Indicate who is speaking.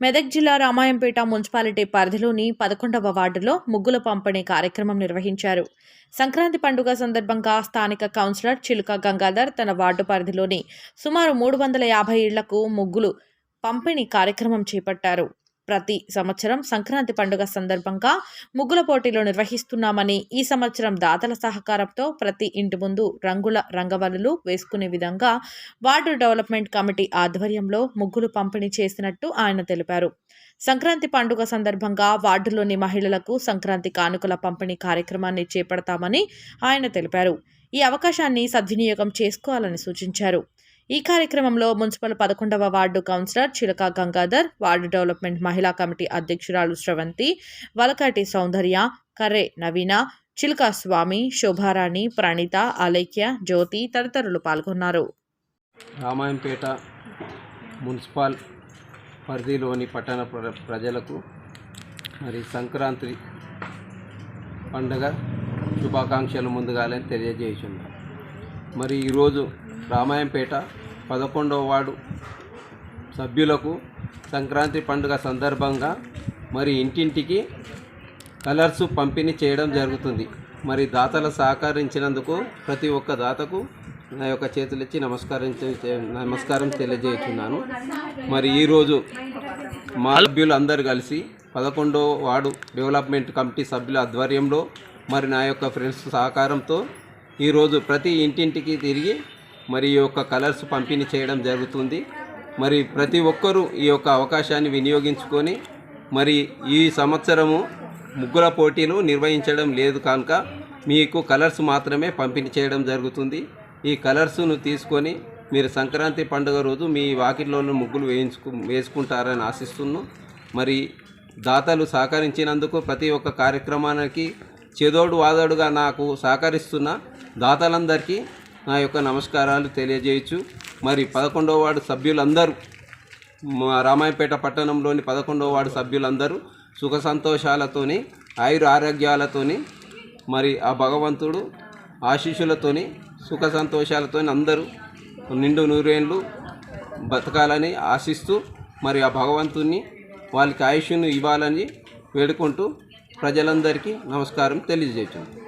Speaker 1: మెదక్ జిల్లా రామాయంపేట మున్సిపాలిటీ పరిధిలోని పదకొండవ వార్డులో ముగ్గుల పంపిణీ కార్యక్రమం నిర్వహించారు. సంక్రాంతి పండుగ సందర్భంగా స్థానిక కౌన్సిలర్ చిలుక గంగాధర్ తన వార్డు పరిధిలోని సుమారు మూడు వందల యాభై ఇళ్ళకు ముగ్గులు పంపిణీ కార్యక్రమం చేపట్టారు. ప్రతి సంవత్సరం సంక్రాంతి పండుగ సందర్భంగా ముగ్గుల పోటీలు నిర్వహిస్తున్నామని ఈ సంవత్సరం దాతల సహకారంతో ప్రతి ఇంటి ముందు రంగుల రంగవల్లులు వేసుకునే విధంగా వార్డు డెవలప్మెంట్ కమిటీ ఆధ్వర్యంలో ముగ్గులు పంపిణీ చేసినట్టు ఆయన తెలిపారు. సంక్రాంతి పండుగ సందర్భంగా వార్డులోని మహిళలకు సంక్రాంతి కానుకల పంపిణీ కార్యక్రమాన్ని చేపడతామని ఆయన తెలిపారు. ఈ అవకాశాన్ని సద్వినియోగం చేసుకోవాలని సూచించారు. ఈ కార్యక్రమంలో మున్సిపల్ పదకొండవ ward councillor Chilaka Gangadhar ward development మహిళా కమిటీ అధ్యక్షురాలు శ్రవంతి వలకాటి సౌందర్య కర్రే నవీన చిలక స్వామి శోభారాణి ప్రణీత అలైక్య జ్యోతి తదితరులు పాల్గొన్నారు.
Speaker 2: రామాయంపేట మున్సిపల్ పరిధిలోని పట్టణ ప్ర- ప్రజలకు మరి సంక్రాంతి పండుగ శుభాకాంక్షలు ముందుగానే తెలియజేసింది మరి ఈరోజు రామాయంపేట పదకొండవ వార్డు సభ్యులకు సంక్రాంతి పండుగ సందర్భంగా మరి ఇంటింటికి కలర్స్ పంపిణీ చేయడం జరుగుతుంది. మరి దాతలు సహకరించినందుకు ప్రతి ఒక్క దాతకు నా యొక్క చేతులిచ్చి నమస్కరించ నమస్కారం తెలియజేస్తున్నాను. మరి ఈరోజు మా సభ్యులు అందరు కలిసి పదకొండో వార్డు డెవలప్మెంట్ కమిటీ సభ్యుల ఆధ్వర్యంలో మరి నా యొక్క ఫ్రెండ్స్ సహకారంతో ఈరోజు ప్రతి ఇంటింటికి తిరిగి మరి ఈ యొక్క కలర్స్ పంపిణీ చేయడం జరుగుతుంది. మరి ప్రతి ఒక్కరూ ఈ యొక్క అవకాశాన్ని వినియోగించుకొని మరి ఈ సంవత్సరము ముగ్గుల పోటీలు నిర్వహించడం లేదు కనుక మీకు కలర్స్ మాత్రమే పంపిణీ చేయడం జరుగుతుంది. ఈ కలర్స్ను తీసుకొని మీరు సంక్రాంతి పండుగ రోజు మీ వాకిట్లోని ముగ్గులు వేయించుకు వేసుకుంటారని ఆశిస్తున్నాను. మరి దాతలు సహకరించినందుకు ప్రతి ఒక్క కార్యక్రమానికి చేదోడు వాదోడుగా నాకు సహకరిస్తున్న దాతలందరికీ నా యొక్క నమస్కారాలు తెలియజేయచ్చు. మరి పదకొండవ వార్డు సభ్యులందరూ మా రామాయపేట పట్టణంలోని పదకొండవ వార్డు సభ్యులందరూ సుఖ సంతోషాలతోని ఆయుర ఆరోగ్యాలతోని మరి ఆ భగవంతుడు ఆశీస్సులతోని సుఖ సంతోషాలతోని అందరూ నిండు నూరేళ్ళు బతకాలని ఆశిస్తూ మరి ఆ భగవంతుని వాళ్ళకి ఆయుష్ను ఇవ్వాలని వేడుకుంటూ ప్రజలందరికీ నమస్కారం తెలియజేస్తుంది